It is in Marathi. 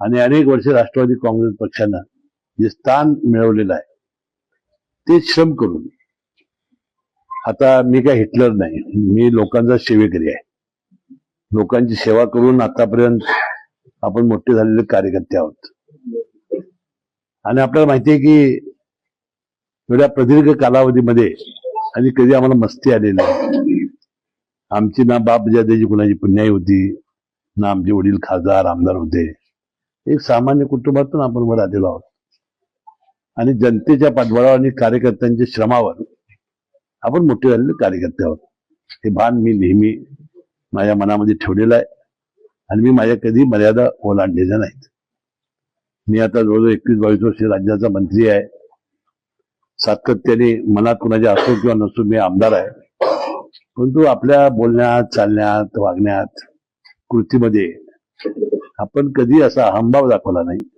आणि अनेक वर्ष राष्ट्रवादी काँग्रेस पक्षानं जे स्थान मिळवलेलं आहे ते श्रम करून. आता मी काय हिटलर नाही. मी लोकांचा सेवेकरी आहे. लोकांची सेवा करून आतापर्यंत आपण मोठे झालेले कार्यकर्ते आहोत. आणि आपल्याला माहिती आहे की एवढ्या प्रदीर्घ कालावधीमध्ये आणि कधी आम्हाला मस्ती आलेली नाही. आमची ना बाप त्याची कुणाची पुण्याई होती ना आमचे वडील खासदार आमदार होते. एक सामान्य कुटुंबातून आपण वर आलेलो आहोत. आणि जनतेच्या पाठबळावर आणि कार्यकर्त्यांच्या श्रमावर आपण मोठे झालेले कार्यकर्ते आहोत. हे भान मी नेहमी माझ्या मनामध्ये ठेवलेलं आहे. आणि मी माझ्या कधी मर्यादा ओलांडलेल्या नाहीत. मी आता जवळजवळ एकवीस बावीस वर्ष राज्याचा मंत्री आहे. सातत्याने मनात कुणाच्या असो किंवा नसो मी आमदार आहे. परंतु आपल्या बोलण्यात चालण्यात वागण्यात कृतीमध्ये आपण कधी असा अहंभाव दाखवला नाही.